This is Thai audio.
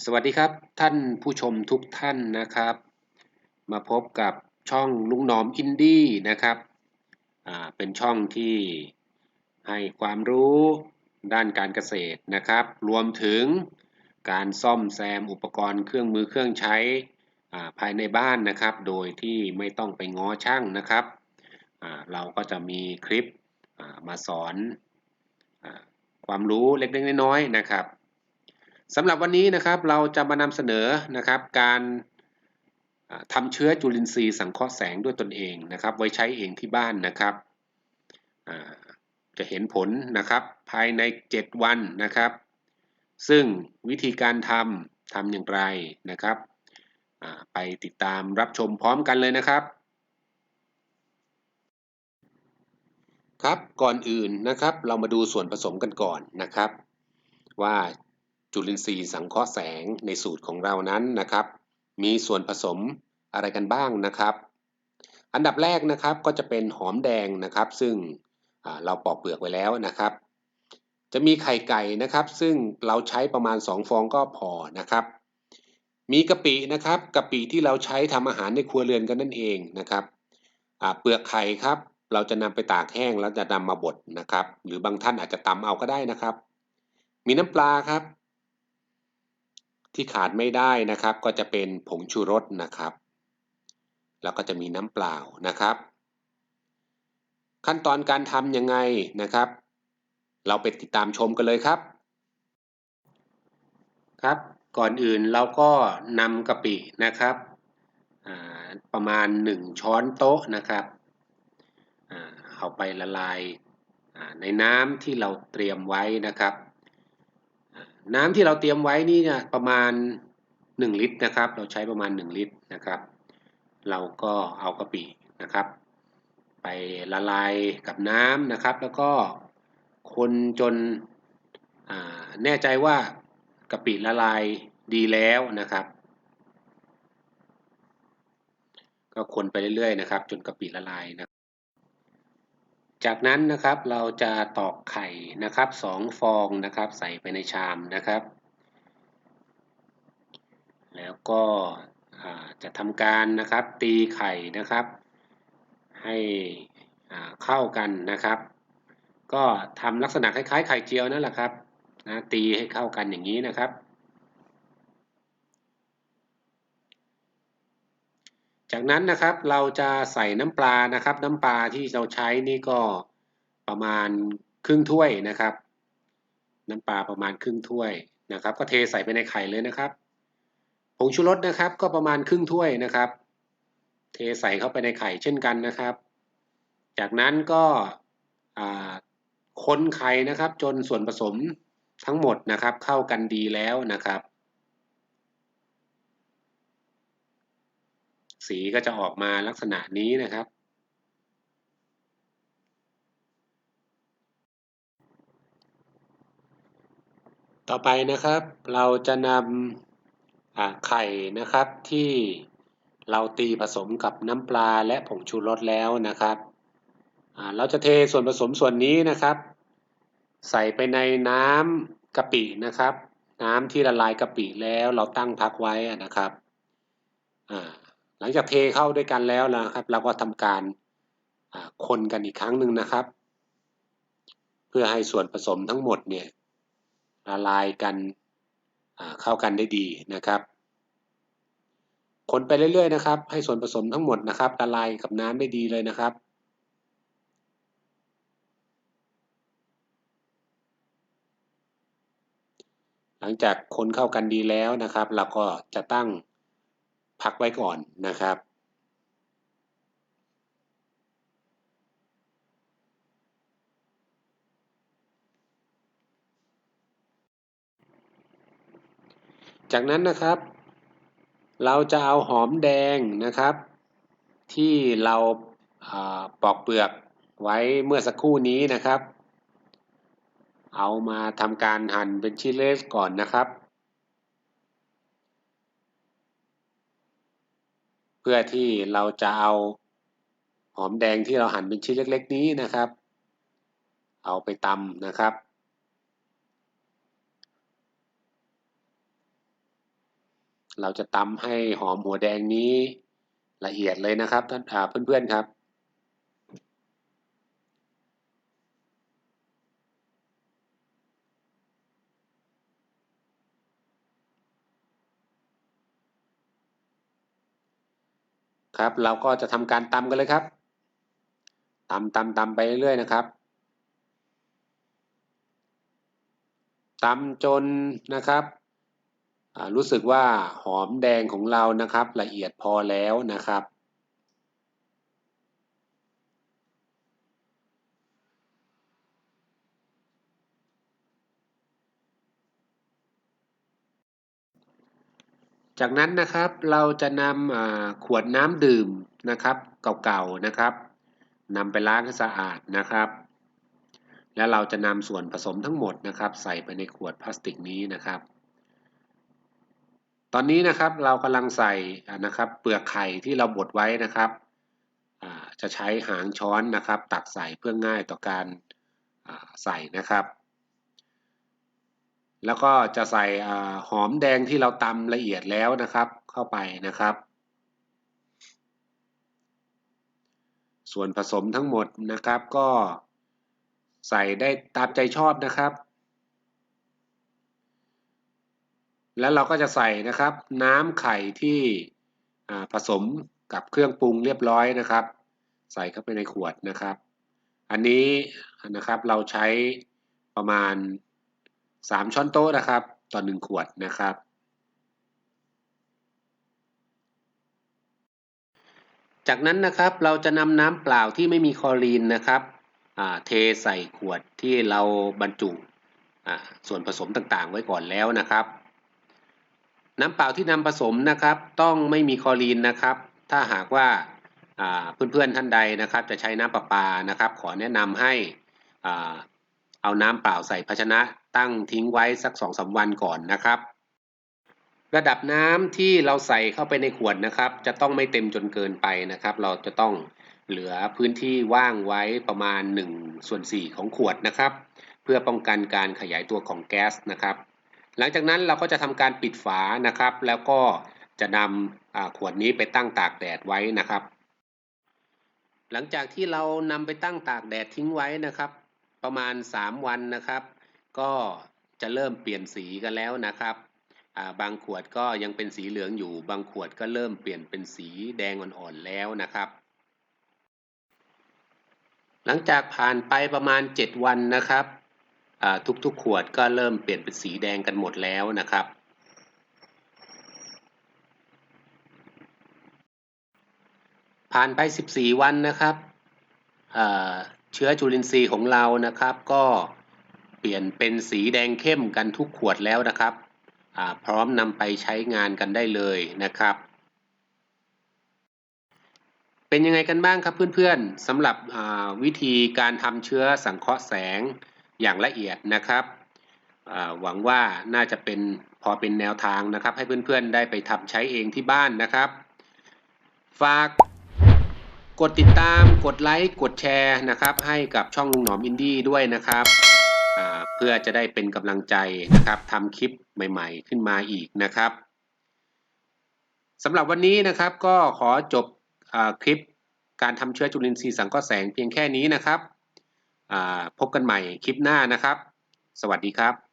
สวัสดีครับท่านผู้ชมทุกท่านนะครับ มาพบกับช่องลุงหนอมอินดี้นะครับเป็นช่องที่ให้ความรู้ด้านการเกษตรนะครับ รวมถึงการซ่อมแซมอุปกรณ์เครื่องมือเครื่องใช้ภายในบ้านนะครับ โดยที่ไม่ต้องไปง้อช่างนะครับเราก็จะมีคลิปมาสอนอความรู้เล็กๆน้อยๆนะครับ สำหรับวันนี้นะครับเราจะมานำเสนอนะครับการทำเชื้อจุลินทรีย์สังเคราะห์แสงด้วยตนเองนะครับ ไว้ใช้เองที่บ้านนะครับจะเห็นผลนะครับภายใน 7 วันนะครับ ซึ่งวิธีการทำทำอย่างไรนะครับไปติดตามรับชมพร้อมกันเลยนะครับ ครับก่อนอื่นนะครับ เรามาดูส่วนผสมกันก่อนนะครับ ว่า จุลินทรีย์สังเคราะห์แสงในสูตรของเรานั้นนะครับ มีส่วนผสมอะไรกันบ้างนะครับ อันดับแรกนะครับก็จะเป็นหอมแดงนะครับ ซึ่งเราปอกเปลือกไว้แล้วนะครับ จะมีไข่ไก่นะครับ ซึ่งเราใช้ประมาณ 2 ฟองก็พอนะครับมีกะปินะครับกะปิที่เราใช้ทำอาหารในครัวเรือนกันนั่นเองนะครับเปลือกไข่ครับ เราจะนำไปตากแห้งแล้วจะนำมาบดนะครับ หรือบางท่านอาจจะตำเอาก็ได้นะครับ มีน้ำปลาครับ ที่ขาดไม่ได้นะครับก็จะเป็นผงชูรสนะครับ แล้วก็จะมีน้ำเปล่านะครับ ขั้นตอนการทำยังไงนะครับ เราไปติดตามชมกันเลยครับ ครับ ก่อนอื่นเราก็นำกะปินะครับประมาณ 1 ช้อนโต๊ะนะครับอเอาไปละลายในน้ำที่เราเตรียมไว้นะครับ น้ำที่เราเตรียมไว้นี่เนี่ยประมาณ 1 ลิตรนะครับ เราใช้ประมาณ 1 ลิตรนะครับ เราก็เอากะปินะครับ ไปละลายกับน้ำนะครับ แล้วก็คนจนแน่ใจว่ากะปิละลายดีแล้วนะครับ ก็คนไปเรื่อยๆนะครับ จนกะปิละลายนะ จากนั้นนะครับเราจะตอกไข่นะครับสองฟองนะครับใส่ไปในชามนะครับ แล้วก็จะทำการนะครับตีไข่นะครับ ให้เข้ากันนะครับ ก็ทำลักษณะคล้ายๆไข่เจียวนั่นแหละครับนะตีให้เข้ากันอย่างนี้นะครับ จากนั้นนะครับเราจะใส่น้ำปลานะครับ น้ำปลาที่เราใช้นี่ก็ประมาณครึ่งถ้วยนะครับ น้ำปลาประมาณครึ่งถ้วยนะครับ ก็เทใส่ไปในไข่เลยนะครับผงชูรสนะครับ ก็ประมาณครึ่งถ้วยนะครับ เทใส่เข้าไปในไข่เช่นกันนะครับ จากนั้นก็คนไข่นะครับ จนส่วนผสมทั้งหมดนะครับ เข้ากันดีแล้วนะครับ สีก็จะออกมาลักษณะนี้นะครับ ต่อไปนะครับเราจะนำไข่นะครับที่เราตีผสมกับน้ำปลาและผงชูรสแล้วนะครับ เราจะเทส่วนผสมส่วนนี้นะครับ ใส่ไปในน้ำกะปินะครับ น้ำที่ละลายกะปิแล้วเราตั้งพักไว้นะครับ หลังจากเทเข้าด้วยกันแล้วนะครับ เราก็ทำการคนกันอีกครั้งหนึ่งนะครับ เพื่อให้ส่วนผสมทั้งหมดเนี่ยละลายกันเข้ากันได้ดีนะครับ คนไปเรื่อยๆนะครับ ให้ส่วนผสมทั้งหมดนะครับละลายกับน้ำได้ดีเลยนะครับหลังจากคนเข้ากันดีแล้วนะครับ เราก็จะตั้ง พักไว้ก่อนนะครับ จากนั้นนะครับ เราจะเอาหอมแดงนะครับ ที่เราปอกเปลือกไว้เมื่อสักครู่นี้นะครับ เอามาทำการหั่นเป็นชิ้นเล็กก่อนนะครับ เพื่อที่เราจะเอาหอมแดงที่เราหั่นเป็นชิ้นเล็ก ๆ นี้นะครับ เอาไปตำนะครับ เราจะตำให้หอมหัวแดงนี้ละเอียดเลยนะครับท่านเพื่อนๆครับ ครับ เราก็จะทำการตำกันเลยครับตำตำตำไปเรื่อยๆนะครับตำจนนะครับรู้สึกว่าหอมแดงของเรานะครับ ละเอียดพอแล้วนะครับ จากนั้นนะครับเราจะนำขวดน้ำดื่มนะครับเก่าๆนะครับนำไปล้างให้สะอาดนะครับ แล้วเราจะนำส่วนผสมทั้งหมดนะครับ ใส่ไปในขวดพลาสติกนี้นะครับ ตอนนี้นะครับเรากำลังใส่นะครับ เปลือกไข่ที่เราบดไว้นะครับจะใช้หางช้อนนะครับ ตักใส่เพื่อง่ายต่อการใส่นะครับ แล้วก็จะใส่หอมแดงที่เราตำละเอียดแล้วนะครับ เข้าไปนะครับ ส่วนผสมทั้งหมดนะครับก็ใส่ได้ตามใจชอบนะครับ แล้วเราก็จะใส่นะครับน้ำไข่ที่ผสมกับเครื่องปรุงเรียบร้อยนะครับ ใส่เข้าไปในขวดนะครับ อันนี้นะครับเราใช้ประมาณ 3ช้อนโต๊ะนะครับต่อ1ขวดนะครับ จากนั้นนะครับเราจะนำน้ำเปล่าที่ไม่มีคลอรีนนะครับเทใส่ขวดที่เราบรรจุส่วนผสมต่างๆ ไว้ก่อนแล้วนะครับ น้ำเปล่าที่นำผสมนะครับ ต้องไม่มีคลอรีนนะครับ ถ้าหากว่าเพื่อนๆท่านใดนะครับ จะใช้น้ำประปานะครับ ขอแนะนำให้เอาน้ำเปล่าใส่ภาชนะ ตั้งทิ้งไว้สัก 2-3 วันก่อนนะครับ ระดับน้ำที่เราใส่เข้าไปในขวดนะครับ จะต้องไม่เต็มจนเกินไปนะครับ เราจะต้องเหลือพื้นที่ว่างไว้ประมาณ1ส่วน4ของขวดนะครับ เพื่อป้องกันการขยายตัวของแก๊สนะครับ หลังจากนั้นเราก็จะทำการปิดฝานะครับ แล้วก็จะนำขวดนี้ไปตั้งตากแดดไว้นะครับ หลังจากที่เรานำไปตั้งตากแดดทิ้งไว้นะครับ ประมาณ 3 วันนะครับ ก็จะเริ่มเปลี่ยนสีกันแล้วนะครับ บางขวดก็ยังเป็นสีเหลืองอยู่ บางขวดก็เริ่มเปลี่ยนเป็นสีแดงอ่อนๆแล้วนะครับ หลังจากผ่านไปประมาณ 7 วันนะครับทุกๆขวดก็เริ่มเปลี่ยนเป็นสีแดงกันหมดแล้วนะครับ ผ่านไป 14 วันนะครับเชื้อจุลินทรีย์ของเรานะครับก็ เปลี่ยนเป็นสีแดงเข้มกันทุกขวดแล้วนะครับพร้อมนำไปใช้งานกันได้เลยนะครับ เป็นยังไงกันบ้างครับเพื่อนๆสำหรับวิธีการทำเชื้อสังเคราะห์แสงอย่างละเอียดนะครับหวังว่าน่าจะเป็นพอเป็นแนวทางนะครับ ให้เพื่อนๆได้ไปทำใช้เองที่บ้านนะครับ ฝากกดติดตามกดไลค์กดแชร์นะครับ ให้กับช่องลุงหนอมอินดี้ด้วยนะครับ พื่อจะได้เป็นกำลังใจนะครับทำคลิปใหม่ๆ ขึ้นมาอีกนะครับสำหรับวันนี้นะครับก็ขอจบคลิปการทำเชื้อจุลินทรีย์สังเคราะห์แสงเพียงแค่นี้นะครับพบกันใหม่คลิปหน้านะครับ สวัสดีครับ